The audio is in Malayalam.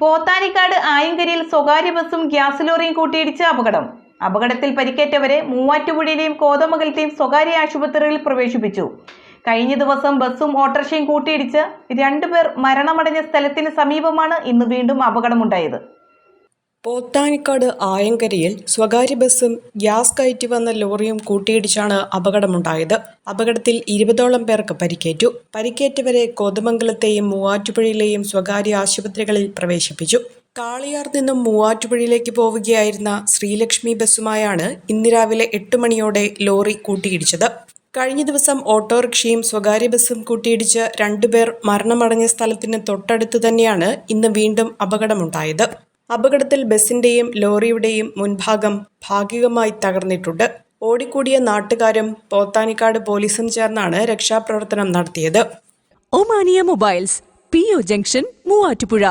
പോത്താനിക്കാട് ആയങ്കരിയിൽ സ്വകാര്യ ബസ്സും ഗ്യാസ് ലോറിയും കൂട്ടിയിടിച്ച് അപകടം. അപകടത്തിൽ പരിക്കേറ്റവരെ മൂവാറ്റുപുഴയിലെയും കോതമംഗലത്തെയും സ്വകാര്യ ആശുപത്രികളിൽ പ്രവേശിപ്പിച്ചു. കഴിഞ്ഞ ദിവസം ബസ്സും ഓട്ടോറിക്ഷയും കൂട്ടിയിടിച്ച് രണ്ടുപേർ മരണമടഞ്ഞ സ്ഥലത്തിന് സമീപമാണ് ഇന്ന് വീണ്ടും അപകടമുണ്ടായത്. പോത്താനിക്കാട് ആയങ്കരയിൽ സ്വകാര്യ ബസ്സും ഗ്യാസ് കയറ്റി വന്ന ലോറിയും കൂട്ടിയിടിച്ചാണ് അപകടമുണ്ടായത്. അപകടത്തിൽ ഇരുപതോളം പേർക്ക് പരിക്കേറ്റു. പരിക്കേറ്റവരെ കോതമംഗലത്തെയും മൂവാറ്റുപുഴയിലെയും സ്വകാര്യ ആശുപത്രികളിൽ പ്രവേശിപ്പിച്ചു. കാളിയാർ നിന്നും മൂവാറ്റുപുഴയിലേക്ക് പോവുകയായിരുന്ന ശ്രീലക്ഷ്മി ബസ്സുമായാണ് ഇന്ന് രാവിലെ എട്ട് മണിയോടെ ലോറി കൂട്ടിയിടിച്ചത്. കഴിഞ്ഞ ദിവസം ഓട്ടോറിക്ഷയും സ്വകാര്യ ബസ്സും കൂട്ടിയിടിച്ച് രണ്ടുപേർ മരണമടഞ്ഞ സ്ഥലത്തിന് തൊട്ടടുത്ത് തന്നെയാണ് ഇന്ന് വീണ്ടും അപകടമുണ്ടായത്. അപകടത്തിൽ ബസിന്റെയും ലോറിയുടെയും മുൻഭാഗം ഭാഗികമായി തകർന്നിട്ടുണ്ട്. ഓടിക്കൂടിയ നാട്ടുകാരും പോത്താനിക്കാട് പോലീസും ചേർന്നാണ് രക്ഷാപ്രവർത്തനം നടത്തിയത്. Omania mobiles P O junction Muvattupuzha.